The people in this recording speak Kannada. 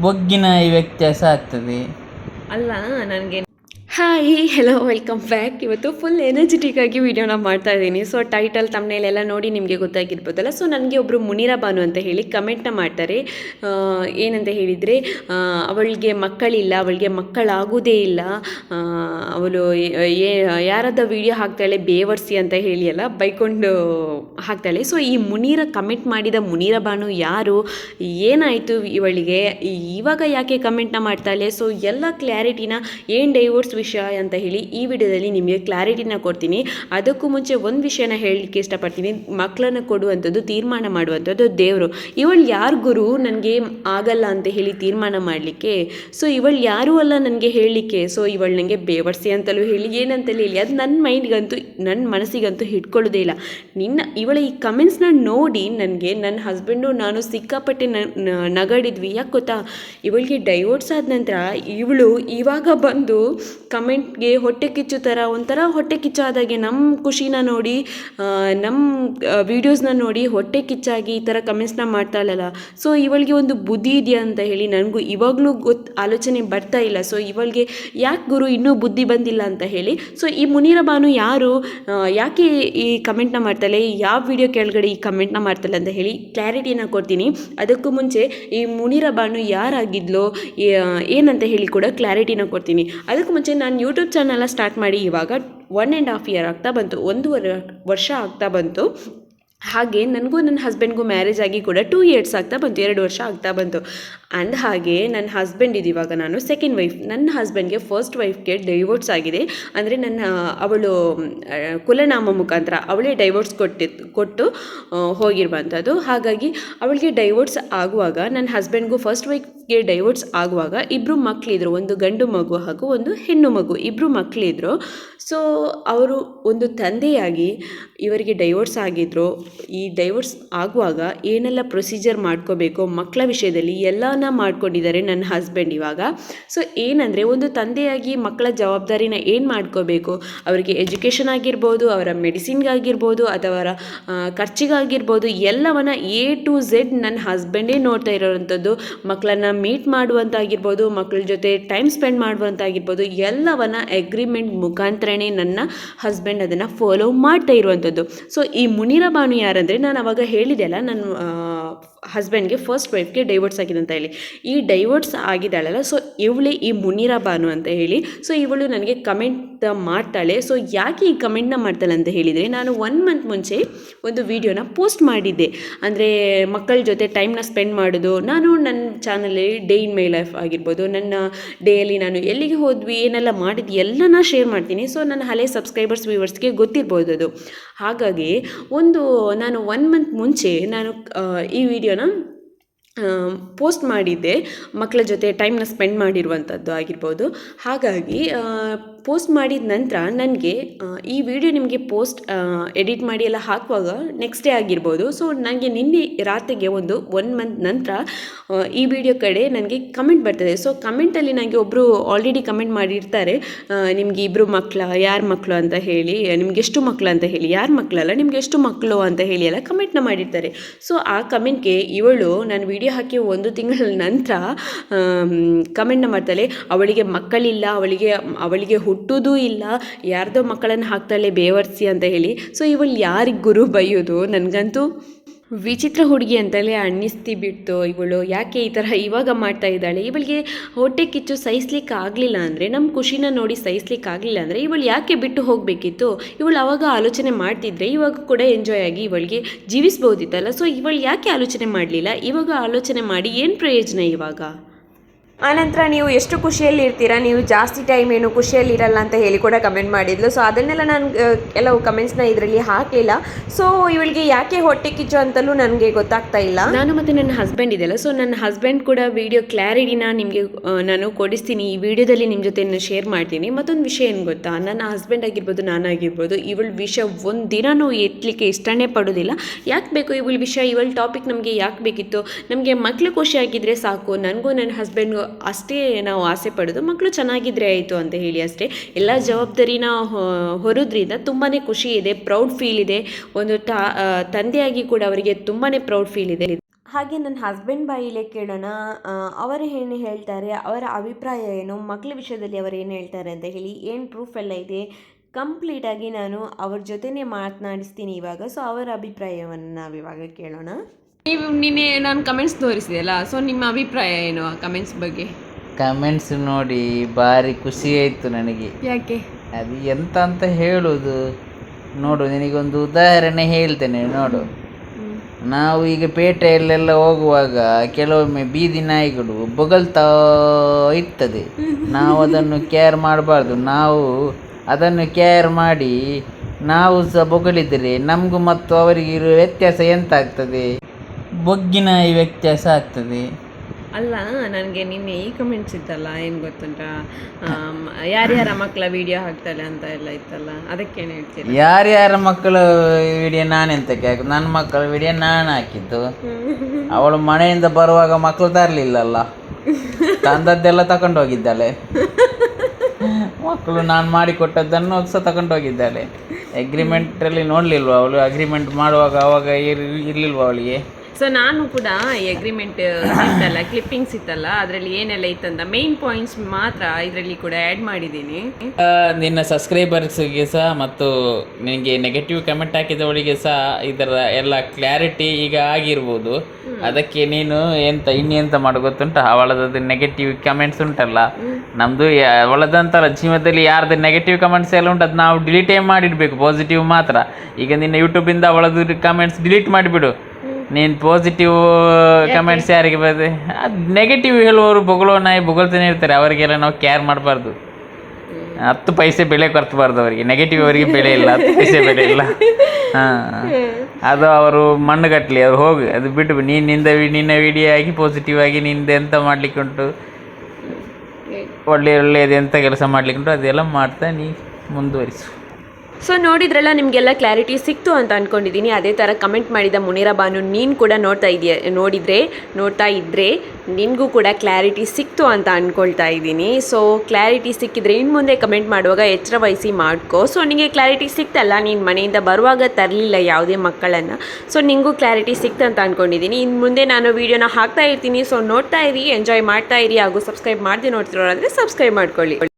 ಬೊಗ್ಗಿನ ವ್ಯತ್ಯಾಸ ಆಗ್ತದೆ. ಅಲ್ಲ ನನಗೆ ಹಾಯ್ ಹೆಲೋ ವೆಲ್ಕಮ್ ಬ್ಯಾಕ್ ಇವತ್ತು ಫುಲ್ ಎನರ್ಜೆಟಿಕ್ ಆಗಿ ವಿಡಿಯೋನ ಮಾಡ್ತಾ ಇದ್ದೀನಿ. ಸೊ ಟೈಟಲ್ ತಮ್ಮನೇಲೆಲ್ಲ ನೋಡಿ ನಿಮಗೆ ಗೊತ್ತಾಗಿರ್ಬೋದಲ್ಲ. ಸೊ ನನಗೆ ಒಬ್ಬರು ಮುನಿರಾ ಬಾನು ಅಂತ ಹೇಳಿ ಕಮೆಂಟ್ನ ಮಾಡ್ತಾರೆ. ಏನಂತ ಹೇಳಿದರೆ ಅವಳಿಗೆ ಮಕ್ಕಳಿಲ್ಲ, ಅವಳಿಗೆ ಮಕ್ಕಳಾಗೋದೇ ಇಲ್ಲ. ಅವಳು ಯಾರದ ವಿಡಿಯೋ ಹಾಕ್ತಾಳೆ ಬೇವರ್ಸಿ ಅಂತ ಹೇಳಿ ಎಲ್ಲ ಬೈಕೊಂಡು ಹಾಕ್ತಾಳೆ ಸೊ ಈ ಮುನೀರ ಕಮೆಂಟ್ ಮಾಡಿದ ಮುನೀರ ಬಾನು ಯಾರು? ಏನಾಯಿತು ಇವಳಿಗೆ? ಇವಾಗ ಯಾಕೆ ಕಮೆಂಟ್ನ ಮಾಡ್ತಾಳೆ ಸೊ ಎಲ್ಲ ಕ್ಲಾರಿಟಿನ ಏನು ಡೈವರ್ಸ್ ವಿಷಯ ಅಂತ ಹೇಳಿ ಈ ವಿಡಿಯೋದಲ್ಲಿ ನಿಮಗೆ ಕ್ಲಾರಿಟಿನ ಕೊಡ್ತೀನಿ. ಅದಕ್ಕೂ ಮುಂಚೆ ಒಂದು ವಿಷಯನ ಹೇಳಲಿಕ್ಕೆ ಇಷ್ಟಪಡ್ತೀನಿ. ಮಕ್ಕಳನ್ನು ಕೊಡುವಂಥದ್ದು, ತೀರ್ಮಾನ ಮಾಡುವಂಥದ್ದು ದೇವರು. ಇವಳು ಯಾರು ಗುರು? ನನಗೆ ಆಗಲ್ಲ ಅಂತ ಹೇಳಿ ತೀರ್ಮಾನ ಮಾಡಲಿಕ್ಕೆ. ಸೊ ಇವಳು ಯಾರೂ ಅಲ್ಲ ನನಗೆ ಹೇಳಲಿಕ್ಕೆ. ಸೊ ಇವಳು ನನಗೆ ಬೇವರ್ಸಿ ಅಂತಲೂ ಹೇಳಿ. ಏನಂತಲೂ ಹೇಳಿ. ಅದು ನನ್ನ ಮೈಂಡ್ಗಂತೂ ನನ್ನ ಮನಸ್ಸಿಗಂತೂ ಹಿಡ್ಕೊಳ್ಳೋದೇ ಇಲ್ಲ. ನಿನ್ನ, ಇವಳ ಈ ಕಮೆಂಟ್ಸ್ನ ನೋಡಿ ನನಗೆ ನನ್ನ ಹಸ್ಬೆಂಡು ನಾನು ಸಿಕ್ಕಾಪಟ್ಟೆ ನಗಾಡಿದ್ವಿ. ಯಾಕೆ ಗೊತ್ತಾ? ಇವಳಿಗೆ ಡೈವೋರ್ಸ್ ಆದ ನಂತರ ಇವಳು ಇವಾಗ ಬಂದು ಕಮೆಂಟ್ಗೆ ಹೊಟ್ಟೆ ಕಿಚ್ಚು ಥರ ಒಂಥರ ಹೊಟ್ಟೆ ಕಿಚ್ಚಾದಾಗೆ ನಮ್ಮ ಖುಷಿನ ನೋಡಿ ನಮ್ಮ ವೀಡಿಯೋಸ್ನ ನೋಡಿ ಹೊಟ್ಟೆ ಕಿಚ್ಚಾಗಿ ಈ ಥರ ಕಮೆಂಟ್ಸ್ನ ಮಾಡ್ತಾಳಲ್ಲ ಸೊ ಇವಳಿಗೆ ಒಂದು ಬುದ್ಧಿ ಇದೆಯಾ ಅಂತ ಹೇಳಿ ನನಗೂ ಇವಾಗಲೂ ಗೊತ್ತು ಆಲೋಚನೆ ಬರ್ತಾ ಇಲ್ಲ. ಸೊ ಇವಳಿಗೆ ಯಾಕೆ ಗುರು ಇನ್ನೂ ಬುದ್ಧಿ ಬಂದಿಲ್ಲ ಅಂತ ಹೇಳಿ. ಸೊ ಈ ಮುನೀರ ಬಾನು ಯಾರು ಯಾಕೆ ಈ ಕಮೆಂಟ್ನ ಮಾಡ್ತಾಳೆ ಯಾವ ವಿಡಿಯೋ ಕೆಳಗಡೆ ಈ ಕಮೆಂಟ್ನ ಮಾಡ್ತಾಳೆ ಅಂತ ಹೇಳಿ ಕ್ಲಾರಿಟಿನ ಕೊಡ್ತೀನಿ. ಅದಕ್ಕೂ ಮುಂಚೆ ಈ ಮುನೀರ ಬಾನು ಯಾರಾಗಿದ್ಲೋ ಏನಂತ ಹೇಳಿ ಕೂಡ ಕ್ಲಾರಿಟಿನ ಕೊಡ್ತೀನಿ. ಅದಕ್ಕೂ ಮುಂಚೆ ನಾನು ಯೂಟ್ಯೂಬ್ ಚಾನಲ್ನ ಸ್ಟಾರ್ಟ್ ಮಾಡಿ ಇವಾಗ ಒನ್ ಆ್ಯಂಡ್ ಹಾಫ್ ಇಯರ್ ಆಗ್ತಾ ಬಂತು, ಒಂದೂವರೆ ವರ್ಷ ಆಗ್ತಾ ಬಂತು. ಹಾಗೆ ನನಗೂ ನನ್ನ ಹಸ್ಬೆಂಡ್ಗೂ ಮ್ಯಾರೇಜ್ ಆಗಿ ಕೂಡ ಟೂ ಇಯರ್ಸ್ ಆಗ್ತಾ ಬಂತು, ಎರಡು ವರ್ಷ ಆಗ್ತಾ ಬಂತು. ಅಂದ ಹಾಗೆ ನನ್ನ ಹಸ್ಬೆಂಡ್ ಇದಿವಾಗ ನಾನು ಸೆಕೆಂಡ್ ವೈಫ್ ನನ್ನ ಹಸ್ಬೆಂಡ್ಗೆ ಫಸ್ಟ್ ವೈಫ್ಗೆ ಡೈವೋರ್ಸ್ ಆಗಿದೆ. ಅಂದರೆ ನನ್ನ, ಅವಳು ಕುಲನಾಮ ಮುಖಾಂತರ ಅವಳೇ ಡೈವೋರ್ಸ್ ಕೊಟ್ಟಿದ್ದು ಕೊಟ್ಟು ಹೋಗಿರುವಂಥದ್ದು ಹಾಗಾಗಿ ಅವಳಿಗೆ ಡೈವೋರ್ಸ್ ಆಗುವಾಗ, ನನ್ನ ಹಸ್ಬೆಂಡ್ಗೂ ಫಸ್ಟ್ ವೈಫ್ಗೆ ಡೈವೋರ್ಸ್ ಆಗುವಾಗ ಇಬ್ಬರು ಮಕ್ಕಳಿದ್ರು ಒಂದು ಗಂಡು ಮಗು ಹಾಗೂ ಒಂದು ಹೆಣ್ಣು ಮಗು ಇಬ್ಬರು ಮಕ್ಕಳಿದ್ರು ಸೊ ಅವರು ಒಂದು ತಂದೆಯಾಗಿ ಇವರಿಗೆ ಡೈವೋರ್ಸ್ ಆಗಿದ್ರು. ಈ ಡೈವರ್ಸ್ ಆಗುವಾಗ ಏನೆಲ್ಲ ಪ್ರೊಸೀಜರ್ ಮಾಡ್ಕೋಬೇಕು ಮಕ್ಕಳ ವಿಷಯದಲ್ಲಿ ಎಲ್ಲನ ಮಾಡ್ಕೊಂಡಿದ್ದಾರೆ ನನ್ನ ಹಸ್ಬೆಂಡ್ ಇವಾಗ. ಸೊ ಏನಂದರೆ ಒಂದು ತಂದೆಯಾಗಿ ಮಕ್ಕಳ ಜವಾಬ್ದಾರಿನ ಏನು ಮಾಡ್ಕೋಬೇಕು? ಅವರಿಗೆ ಎಜುಕೇಷನ್ ಆಗಿರ್ಬೋದು, ಅವರ ಮೆಡಿಸಿನ್ಗಾಗಿರ್ಬೋದು ಅಥವಾ ಅವರ ಖರ್ಚಿಗಾಗಿರ್ಬೋದು, ಎಲ್ಲವನ್ನ ಎ ಟು ಝೆಡ್ ನನ್ನ ಹಸ್ಬೆಂಡೇ ನೋಡ್ತಾ ಇರೋವಂಥದ್ದು. ಮಕ್ಕಳನ್ನ ಮೀಟ್ ಮಾಡುವಂತಾಗಿರ್ಬೋದು, ಮಕ್ಕಳ ಜೊತೆ ಟೈಮ್ ಸ್ಪೆಂಡ್ ಮಾಡುವಂತಾಗಿರ್ಬೋದು, ಎಲ್ಲವನ್ನ ಅಗ್ರಿಮೆಂಟ್ ಮುಖಾಂತರನೇ ನನ್ನ ಹಸ್ಬೆಂಡ್ ಅದನ್ನು ಫಾಲೋ ಮಾಡ್ತಾ ಇರುವಂಥದ್ದು. ಸೊ ಈ ಮುನಿರ ಬಾನು ಯಾರಂದರೆ ನಾನು ಅವಾಗ ಹೇಳಿದೆ ಅಲ್ಲ ನನ್ನ ಹಸ್ಬೆಂಡ್ಗೆ ಫಸ್ಟ್ ವೈಫ್ಗೆ ಡೈವರ್ಟ್ಸ್ ಆಗಿದೆ ಅಂತ ಹೇಳಿ. ಈ ಡೈವರ್ಟ್ಸ್ ಆಗಿದ್ದಾಳಲ್ಲ ಸೊ ಇವಳೇ ಈ ಮುನಿರಾ ಬಾನು ಅಂತ ಹೇಳಿ ಸೊ ಇವಳು ನನಗೆ ಕಮೆಂಟ್ ಮಾಡ್ತಾಳೆ. ಸೊ ಯಾಕೆ ಈ ಕಮೆಂಟ್ನ ಮಾಡ್ತಾಳೆ ಅಂತ ಹೇಳಿದರೆ, ನಾನು ಒನ್ ಮಂತ್ ಮುಂಚೆ ಒಂದು ವಿಡಿಯೋನ ಪೋಸ್ಟ್ ಮಾಡಿದ್ದೆ. ಅಂದರೆ ಮಕ್ಕಳ ಜೊತೆ ಟೈಮ್ನ ಸ್ಪೆಂಡ್ ಮಾಡೋದು, ನಾನು ನನ್ನ ಚಾನಲಲ್ಲಿ ಡೇ ಇನ್ ಮೈ ಲೈಫ್ ಆಗಿರ್ಬೋದು, ನನ್ನ ಡೇಯಲ್ಲಿ ನಾನು ಎಲ್ಲಿಗೆ ಹೋದ್ವಿ, ಏನೆಲ್ಲ ಮಾಡಿದ್ವಿ, ಎಲ್ಲನ ಶೇರ್ ಮಾಡ್ತೀನಿ. ಸೊ ನನ್ನ ಹಳೆ ಸಬ್ಸ್ಕ್ರೈಬರ್ಸ್ ವ್ಯೂವರ್ಸ್ಗೆ ಗೊತ್ತಿರ್ಬೋದು ಅದು. ಹಾಗಾಗಿ, ಒಂದು, ನಾನು ಒನ್ ಮಂತ್ ಮುಂಚೆ ನಾನು ಈ ವಿಡಿಯೋನ ಪೋಸ್ಟ್ ಮಾಡಿದ್ದೆ. ಮಕ್ಕಳ ಜೊತೆ ಟೈಮ್ನ ಸ್ಪೆಂಡ್ ಮಾಡಿರುವಂಥದ್ದು ಆಗಿರ್ಬೋದು. ಹಾಗಾಗಿ ಪೋಸ್ಟ್ ಮಾಡಿದ ನಂತರ ನನಗೆ ಈ ವಿಡಿಯೋ ನಿಮಗೆ ಪೋಸ್ಟ್ ಎಡಿಟ್ ಮಾಡಿ ಎಲ್ಲ ಹಾಕುವಾಗ ನೆಕ್ಸ್ಟ್ ಡೇ ಆಗಿರ್ಬೋದು. ಸೊ ನನಗೆ ನಿನ್ನೆ ರಾತ್ರಿಗೆ ಒಂದು ಒನ್ ಮಂತ್ ನಂತರ ಈ ವಿಡಿಯೋ ಕಡೆ ನನಗೆ ಕಮೆಂಟ್ ಬರ್ತದೆ. ಸೊ, ಕಮೆಂಟಲ್ಲಿ ನನಗೆ ಒಬ್ಬರು ಆಲ್ರೆಡಿ ಕಮೆಂಟ್ ಮಾಡಿರ್ತಾರೆ. ನಿಮಗೆ ಇಬ್ಬರು ಮಕ್ಕಳ ಯಾರ ಮಕ್ಕಳು ಅಂತ ಹೇಳಿ, ನಿಮ್ಗೆ ಎಷ್ಟು ಮಕ್ಕಳು ಅಂತ ಹೇಳಿ, ಯಾರ ಮಕ್ಕಳಲ್ಲ ನಿಮ್ಗೆ ಎಷ್ಟು ಮಕ್ಕಳು ಅಂತ ಹೇಳಿ ಎಲ್ಲ ಕಮೆಂಟ್ನ ಮಾಡಿರ್ತಾರೆ. ಸೊ, ಆ ಕಮೆಂಟ್ಗೆ ಇವಳು ನಾನು ವಿಡಿಯೋ ಹಾಕಿ ಒಂದು ತಿಂಗಳ ನಂತರ ಕಮೆಂಟ್ನ ಮಾಡ್ತಾಳೆ, ಅವಳಿಗೆ ಮಕ್ಕಳಿಲ್ಲ, ಅವಳಿಗೆ ಅವಳಿಗೆ ಹುಟ್ಟೋದೂ ಇಲ್ಲ, ಯಾರ್ದೋ ಮಕ್ಕಳನ್ನು ಹಾಕ್ತಾಳೆ, ಬೇವರ್ಸಿ ಅಂತ ಹೇಳಿ. ಸೊ ಇವಳು ಯಾರಿಗೆ ಗುರು ಬೈಯೋದು? ನನಗಂತೂ ವಿಚಿತ್ರ ಹುಡುಗಿ ಅಂತಲೇ ಅನ್ನಿಸ್ತಿ ಬಿಡ್ತು ಇವಳು. ಯಾಕೆ ಈ ಥರ ಇವಾಗ ಮಾಡ್ತಾ ಇದ್ದಾಳೆ? ಇವಳಿಗೆ ಹೊಟ್ಟೆ ಕಿಚ್ಚು ಸಹಿಸ್ಲಿಕ್ಕೆ ಆಗಲಿಲ್ಲ ಅಂದರೆ ನಮ್ಮ ಖುಷಿನ ನೋಡಿ ಸಹಿಸ್ಲಿಕ್ಕೆ ಆಗಲಿಲ್ಲ ಅಂದರೆ ಇವಳು ಯಾಕೆ ಬಿಟ್ಟು ಹೋಗಬೇಕಿತ್ತು? ಇವಳು ಆವಾಗ ಆಲೋಚನೆ ಮಾಡ್ತಿದ್ರೆ ಇವಾಗ ಕೂಡ ಎಂಜಾಯ್ ಆಗಿ ಇವಳಿಗೆ ಜೀವಿಸ್ಬೋದಿತ್ತಲ್ಲ. ಸೊ ಇವಳು ಯಾಕೆ ಆಲೋಚನೆ ಮಾಡಲಿಲ್ಲ? ಇವಾಗ ಆಲೋಚನೆ ಮಾಡಿ ಏನು ಪ್ರಯೋಜನ ಇವಾಗ? ಆನಂತರ ನೀವು ಎಷ್ಟು ಖುಷಿಯಲ್ಲಿ ಇರ್ತೀರಾ? ನೀವು ಜಾಸ್ತಿ ಟೈಮ್ ಏನು ಖುಷಿಯಲ್ಲಿ ಇರಲ್ಲ ಅಂತ ಹೇಳಿ ಕೂಡ ಕಮೆಂಟ್ ಮಾಡಿದ್ಲು. ಸೊ ಅದನ್ನೆಲ್ಲ ನಾನು ಕೆಲವು ಕಮೆಂಟ್ಸ್ನ ಇದರಲ್ಲಿ ಹಾಕಲಿಲ್ಲ. ಸೊ ಇವಳಿಗೆ ಯಾಕೆ ಹೊಟ್ಟೆ ಕಿಚ್ಚು ಅಂತಲೂ ನನಗೆ ಗೊತ್ತಾಗ್ತಾ ಇಲ್ಲ. ನಾನು ಮತ್ತು ನನ್ನ ಹಸ್ಬೆಂಡ್ ಇದೆಯಲ್ಲ ಸೊ ನನ್ನ ಹಸ್ಬೆಂಡ್ ಕೂಡ ವಿಡಿಯೋ ಕ್ಲಾರಿಟಿನ ನಿಮಗೆ ನಾನು ಕೊಡಿಸ್ತೀನಿ. ಈ ವಿಡಿಯೋದಲ್ಲಿ ನಿಮ್ಮ ಜೊತೆ ಶೇರ್ ಮಾಡ್ತೀನಿ. ಮತ್ತೊಂದು ವಿಷಯ ಏನು ಗೊತ್ತಾ? ನನ್ನ ಹಸ್ಬೆಂಡ್ ಆಗಿರ್ಬೋದು ನಾನಾಗಿರ್ಬೋದು ಇವಳ ವಿಷಯ ಒಂದು ದಿನನೂ ಎತ್ತಲಿಕ್ಕೆ ಇಷ್ಟನೇ ಪಡೋದಿಲ್ಲ. ಯಾಕೆ ಬೇಕು ಇವಳ ವಿಷಯ? ಇವಳ ಟಾಪಿಕ್ ನಮಗೆ ಯಾಕೆ ಬೇಕಿತ್ತು? ನಮಗೆ ಮಕ್ಕಳು ಖುಷಿಯಾಗಿದ್ದರೆ ಸಾಕು. ನನಗೂ ನನ್ನ ಹಸ್ಬೆಂಡ್ಗೂ ಅಷ್ಟೇ ನಾವು ಆಸೆ ಪಡೋದು. ಮಕ್ಕಳು ಚೆನ್ನಾಗಿದ್ರೆ ಆಯಿತು ಅಂತ ಹೇಳಿ ಅಷ್ಟೇ. ಎಲ್ಲ ಜವಾಬ್ದಾರಿನ ಹೊರದ್ರಿಂದ ತುಂಬಾ ಖುಷಿ ಇದೆ ಪ್ರೌಡ್ ಫೀಲ್ ಇದೆ. ಒಂದು ತಾ ತಂದೆಯಾಗಿ ಕೂಡ ಅವರಿಗೆ ತುಂಬಾ ಪ್ರೌಡ್ ಫೀಲ್ ಇದೆ. ಹಾಗೆ ನನ್ನ ಹಸ್ಬೆಂಡ್ ಬಾಯಿಲೆ ಕೇಳೋಣ ಅವರು ಏನು ಹೇಳ್ತಾರೆ, ಅವರ ಅಭಿಪ್ರಾಯ ಏನು ಮಕ್ಕಳ ವಿಷಯದಲ್ಲಿ ಅವರು ಏನು ಹೇಳ್ತಾರೆ ಅಂತ ಹೇಳಿ. ಏನು ಪ್ರೂಫ್ ಎಲ್ಲ ಇದೆ? ಕಂಪ್ಲೀಟಾಗಿ ನಾನು ಅವ್ರ ಜೊತೆನೇ ಮಾತನಾಡಿಸ್ತೀನಿ ಇವಾಗ. ಸೊ ಅವರ ಅಭಿಪ್ರಾಯವನ್ನು ನಾವು ಇವಾಗ ಕೇಳೋಣ. ನೀವು ನಿನ್ನೆ ನಾನು ಕಮೆಂಟ್ಸ್ ತೋರಿಸಿದೆಯಲ್ಲ ಸೊ ನಿಮ್ಮ ಅಭಿಪ್ರಾಯ ಏನು ಆ ಕಮೆಂಟ್ಸ್ ಬಗ್ಗೆ? ಕಮೆಂಟ್ಸ್ ನೋಡಿ ಭಾರಿ ಖುಷಿ ಆಯಿತು ನನಗೆ. ಯಾಕೆ? ಅದು ಎಂತ ಅಂತ ಹೇಳುವುದು ನೋಡು ನಿನಗೊಂದು ಉದಾಹರಣೆ ಹೇಳ್ತೇನೆ ನೋಡು. ನಾವು ಈಗ ಪೇಟೆಯಲ್ಲೆಲ್ಲ ಹೋಗುವಾಗ ಕೆಲವೊಮ್ಮೆ ಬೀದಿ ನಾಯಿಗಳು ಬೊಗಳ್ತಾ ಇರ್ತದೆ. ನಾವು ಅದನ್ನು ಕೇರ್ ಮಾಡಬಾರ್ದು. ನಾವು ಅದನ್ನು ಕೇರ್ ಮಾಡಿ ನಾವು ಸಹ ಬೊಗಳಿದರೆ ನಮಗೂ ಮತ್ತು ಅವರಿಗೆ ಇರೋ ವ್ಯತ್ಯಾಸ ಎಂತ ಆಗ್ತದೆ ಬೊಗ್ಗಿನ ಈ ವ್ಯತ್ಯಾಸ ಆಗ್ತದೆ. ಅಲ್ಲ ನನಗೆ ನಿನ್ನೆ ಈ ಕಮೆಂಟ್ಸ್ ಇತ್ತಲ್ಲ ಏನು ಗೊತ್ತುಂಟಾ? ಆಮ್, ಯಾರ್ಯಾರ ಮಕ್ಕಳ ವಿಡಿಯೋ ಹಾಕ್ತಾಳೆ ಅಂತ ಎಲ್ಲ ಇತ್ತಲ್ಲ ಅದಕ್ಕೇನು ಹೇಳ್ತೀರಿ? ಯಾರ್ಯಾರ ಮಕ್ಕಳ ವಿಡಿಯೋ ನಾನೆಂತಕ್ಕೆ ಹಾಕಿ ನನ್ನ ಮಕ್ಕಳ ವಿಡಿಯೋ ನಾನು ಹಾಕಿದ್ದು. ಅವಳು ಮನೆಯಿಂದ ಬರುವಾಗ ಮಕ್ಕಳು ತರಲಿಲ್ಲಲ್ಲ. ತಂದದ್ದೆಲ್ಲ ತಗೊಂಡು ಹೋಗಿದ್ದಾಳೆ. ಮಕ್ಕಳು ನಾನು ಮಾಡಿಕೊಟ್ಟದ್ದನ್ನು ಸಹ ತಗೊಂಡು ಹೋಗಿದ್ದಾಳೆ. ಅಗ್ರಿಮೆಂಟಲ್ಲಿ ನೋಡಲಿಲ್ವ? ಅವಳು ಅಗ್ರಿಮೆಂಟ್ ಮಾಡುವಾಗ ಅವಾಗ ಇರ್ ಇರಲಿಲ್ವ ಅವಳಿಗೆ? ಸೊ ನಾನು ಕೂಡ ಅಗ್ರಿಮೆಂಟ್ ಇತ್ತಲ್ಲ ಕ್ಲಿಪ್ಪಿಂಗ್ಸ್ ಇತ್ತಲ್ಲ ಅದರಲ್ಲಿ ಏನೆಲ್ಲ ಇತ್ತಂತ ಮೇನ್ ಪಾಯಿಂಟ್ಸ್ ಮಾತ್ರ ಇದರಲ್ಲಿ ಕೂಡ ಆ್ಯಡ್ ಮಾಡಿದ್ದೀನಿ. ನಿನ್ನ ಸಬ್ಸ್ಕ್ರೈಬರ್ಸ್ಗೆ ಸಹ ಮತ್ತು ನಿನಗೆ ನೆಗೆಟಿವ್ ಕಮೆಂಟ್ ಹಾಕಿದವಳಿಗೆ ಸಹ ಇದರ ಎಲ್ಲ ಕ್ಲಾರಿಟಿ ಈಗ ಆಗಿರ್ಬೋದು. ಅದಕ್ಕೆ ನೀನು ಎಂತ ಇನ್ನೆಂತ ಮಾಡು ಗೊತ್ತುಂಟ? ಅವಳದ್ದು ನೆಗೆಟಿವ್ ಕಮೆಂಟ್ಸ್ ಉಂಟಲ್ಲ. ನಮ್ಮದು ಅವಳದಂತಲ್ಲ ಜೀವನದಲ್ಲಿ ಯಾರ್ದು ನೆಗೆಟಿವ್ ಕಮೆಂಟ್ಸ್ ಎಲ್ಲ ಉಂಟು ಅದು ನಾವು ಡಿಲೀಟೇ ಮಾಡಿಡಬೇಕು ಪಾಸಿಟಿವ್ ಮಾತ್ರ. ಈಗ ನಿನ್ನ ಯೂಟ್ಯೂಬಿಂದ ಅವಳದ್ದು ಕಮೆಂಟ್ಸ್ ಡಿಲೀಟ್ ಮಾಡಿಬಿಡು. ನೀನು ಪಾಸಿಟಿವ್ ಕಮೆಂಟ್ಸ್ ಯಾರಿಗೆ ಬರ್ತದೆ ಅದು ನೆಗೆಟಿವ್ ಹೇಳುವವರು ಬೊಗಳೋ ನಾಯಿ ಬೊಗಳ್ತಾನೆ ಇರ್ತಾರೆ. ಅವರಿಗೆಲ್ಲ ನಾವು ಕೇರ್ ಮಾಡಬಾರ್ದು. ಹತ್ತು ಪೈಸೆ ಬೆಲೆ ಕೊರ್ತಬಾರ್ದು ಅವರಿಗೆ. ನೆಗೆಟಿವ್ ಅವರಿಗೆ ಬೆಲೆ ಇಲ್ಲ ಹತ್ತು ಪೈಸೆ ಬೆಲೆ ಇಲ್ಲ. ಹಾಂ. ಅದು ಅವರು ಮಣ್ಣು ಕಟ್ಟಲಿ ಅವ್ರು ಹೋಗಿ. ಅದು ಬಿಟ್ಟು ನೀನು ನಿಂದ ವಿ- ನಿನ್ನ ವಿಡಿಯೋ ಆಗಿ ಪಾಸಿಟಿವ್ ಆಗಿ ನಿಂದ ಎಂತ ಮಾಡ್ಲಿಕ್ಕೆ ಉಂಟು ಒಳ್ಳೆ ಒಳ್ಳೆಯದು ಎಂಥ ಕೆಲಸ ಮಾಡ್ಲಿಕ್ಕೆ ಉಂಟು ಅದೆಲ್ಲ ಮಾಡ್ತಾ ನೀ ಮುಂದುವರಿಸು. ಸೊ ನೋಡಿದ್ರಲ್ಲ, ನಿಮಗೆಲ್ಲ ಕ್ಲಾರಿಟಿ ಸಿಕ್ತು ಅಂತ ಅಂದ್ಕೊಂಡಿದ್ದೀನಿ ಅದೇ ಥರ ಕಮೆಂಟ್ ಮಾಡಿದ ಮುನೀರಾ ಬಾನು, ನೀನು ಕೂಡ ನೋಡ್ತಾ ಇದೆಯಾ ನೋಡಿದರೆ, ನೋಡ್ತಾ ಇದ್ದರೆ ನಿನಗೂ ಕೂಡ ಕ್ಲಾರಿಟಿ ಸಿಕ್ತು ಅಂತ ಅಂದ್ಕೊಳ್ತಾ ಇದ್ದೀನಿ. ಸೊ ಕ್ಲಾರಿಟಿ ಸಿಕ್ಕಿದ್ರೆ ಇನ್ನು ಮುಂದೆ ಕಮೆಂಟ್ ಮಾಡುವಾಗ ಎಚ್ಚರ ವಹಿಸಿ ಮಾಡ್ಕೋ. ಸೊ ನಿಮಗೆ ಕ್ಲಾರಿಟಿ ಸಿಕ್ತಲ್ಲ, ನೀನು ಮನೆಯಿಂದ ಬರುವಾಗ ತರಲಿಲ್ಲ ಯಾವುದೇ ಮಕ್ಕಳನ್ನು. ಸೊ ನಿನಗೂ ಕ್ಲಾರಿಟಿ ಸಿಕ್ತು ಅಂತ ಅಂದ್ಕೊಂಡಿದ್ದೀನಿ ಇನ್ನು ಮುಂದೆ ನಾನು ವೀಡಿಯೋನ ಹಾಕ್ತಾ ಇರ್ತೀನಿ. ಸೊ ನೋಡ್ತಾ ಇರಿ ಎಂಜಾಯ್ ಮಾಡ್ತಾ ಇರಿ ಹಾಗೂ ಸಬ್ಸ್ಕ್ರೈಬ್ ಮಾಡದೆ ನೋಡ್ತಿರೋರಾದರೆ ಸಬ್ಸ್ಕ್ರೈಬ್ ಮಾಡ್ಕೊಳ್ಳಿ.